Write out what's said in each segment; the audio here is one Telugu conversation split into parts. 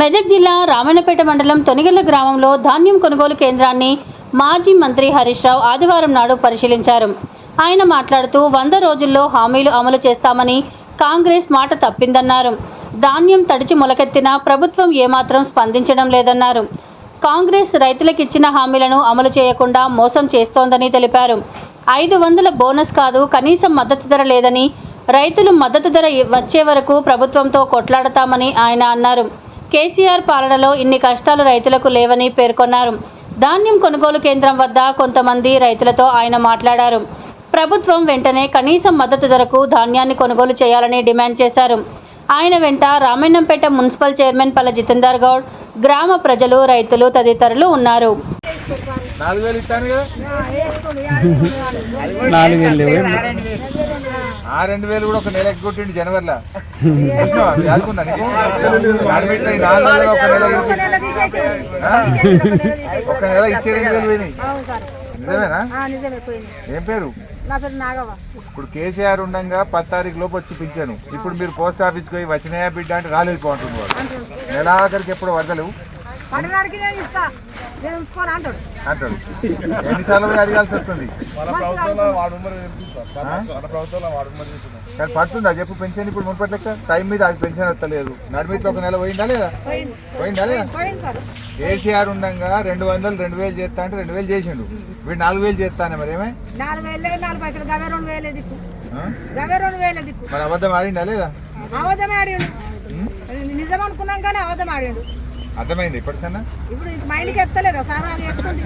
మెదక్ జిల్లా రామన్నపేట మండలం తొనిగల్ల గ్రామంలో ధాన్యం కొనుగోలు కేంద్రాన్ని మాజీ మంత్రి హరీష్ రావు ఆదివారం నాడు పరిశీలించారు. ఆయన మాట్లాడుతూ వంద రోజుల్లో హామీలు అమలు చేస్తామని కాంగ్రెస్ మాట తప్పిందన్నారు. ధాన్యం తడిచి మొలకెత్తినా ప్రభుత్వం ఏమాత్రం స్పందించడం లేదన్నారు. కాంగ్రెస్ రైతులకిచ్చిన హామీలను అమలు చేయకుండా మోసం చేస్తోందని తెలిపారు. ఐదు వందల బోనస్ కాదు కనీసం మద్దతు ధర లేదని రైతులు మద్దతు ధర వచ్చే వరకు ప్రభుత్వంతో కొట్లాడతామని ఆయన అన్నారు. కేసీఆర్ పాలనలో ఇన్ని కష్టాలు రైతులకు లేవని పేర్కొన్నారు. ధాన్యం కొనుగోలు కేంద్రం వద్ద కొంతమంది రైతులతో ఆయన మాట్లాడారు. ప్రభుత్వం వెంటనే కనీసం మద్దతు ధరకు ధాన్యాన్ని కొనుగోలు చేయాలని డిమాండ్ చేశారు. ఆయన వెంట రామన్నపేట మున్సిపల్ చైర్మన్ పల్ల జితేందర్ గౌడ్ గ్రామ ప్రజలు రైతులు తదితరులు ఉన్నారు. నాలుగు వేలు ఇస్తాను కదా నాలుగు వేలు లేవు ఆ రెండు వేలు కూడా ఒక నెల ఎగ్గొట్టిండు జనవరిలో. నీకు? నాలుగు ఒక నెల? ఒక నెల ఇచ్చే రెండు వేలు పోయినాయి. నిజమేనా? ఏం పేరు? ఇప్పుడు కేసీఆర్ ఉండగా పది తారీఖు లోపు వచ్చి పించాను ఇప్పుడు మీరు పోస్ట్ ఆఫీస్కి పోయి వచ్చినాయా బిడ్డ అంటే రాలేదు పోంటుంది వాడు నెలాఖరికి ఎప్పుడు వదలవు పడనాడికి నేను ఇస్తా. నేను ఉంచుకోను అంటాడు. అంటాడు. ఎన్నిసార్లు అడగాల్సి వస్తుంది? కానీ పడుతుందా? చెప్పు పెన్షన్ ఇప్పుడు మునుపటి లెక్క? టైం మీద అది పెన్షన్ వస్తలేదు. నడిమిట్లో ఒక నెల పోయిందా లేదా? పోయిందా. లేదా? కేసీఆర్ ఉండగా రెండు వందలు రెండు వేలు చేస్తా అంటే రెండు వేలు చేసిండు. వీడు నాలుగు వేలు చేస్తానే మరి ఏమే? నాలుగు వేలు లేదు, నాలుగు పైసలు. గవే రెండు వేలే దిక్కు. ఆ? గవే రెండు వేలే దిక్కు. మరి అబద్ధం ఆడిండా లేదా? అబద్ధమే ఆడిండు. నిజం అనుకున్నాం కానీ అబద్ధం ఆడిండు. అర్థమైంది ఇప్పటికన్నా? ఇప్పుడు ఇంక మా ఇంటికి చెప్తలేరు సార్ అది చెప్తుంది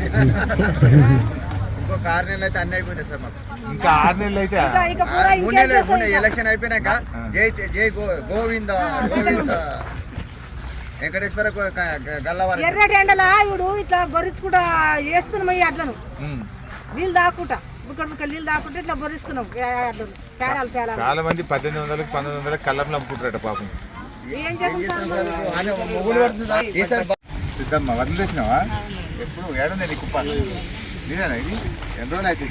ఇంకొక ఆరు నెలలు అయితే అన్ని అయిపోయినాయి సార్ మాకు. ఇంకా ఆరు నెలలు అయితే మూడు నెలలు మూడు ఎలక్షన్ అయిపోయినాక జై జై గో- గోవింద గోవింద. వెంకటేశ్వర గల్లవారి. ఎర్రటి ఎండలా ఇప్పుడు ఇట్లా బొరించుకుంటా వేస్తున్నాం ఈ అడ్లను. ఉమ్. నీళ్ళు దాక్కుంటా చాలా మంది పద్దెనిమిది వందలకు పంతొమ్మిది వందలకు కళ్ళంలో అమ్ముకుంటారట పాపం. సిద్ధమ్మ వదిలేసినావా ఎప్పుడు ఏడుంది కుప్ప? నీదేనా ఇది? ఎన్ని రోజులు అయితే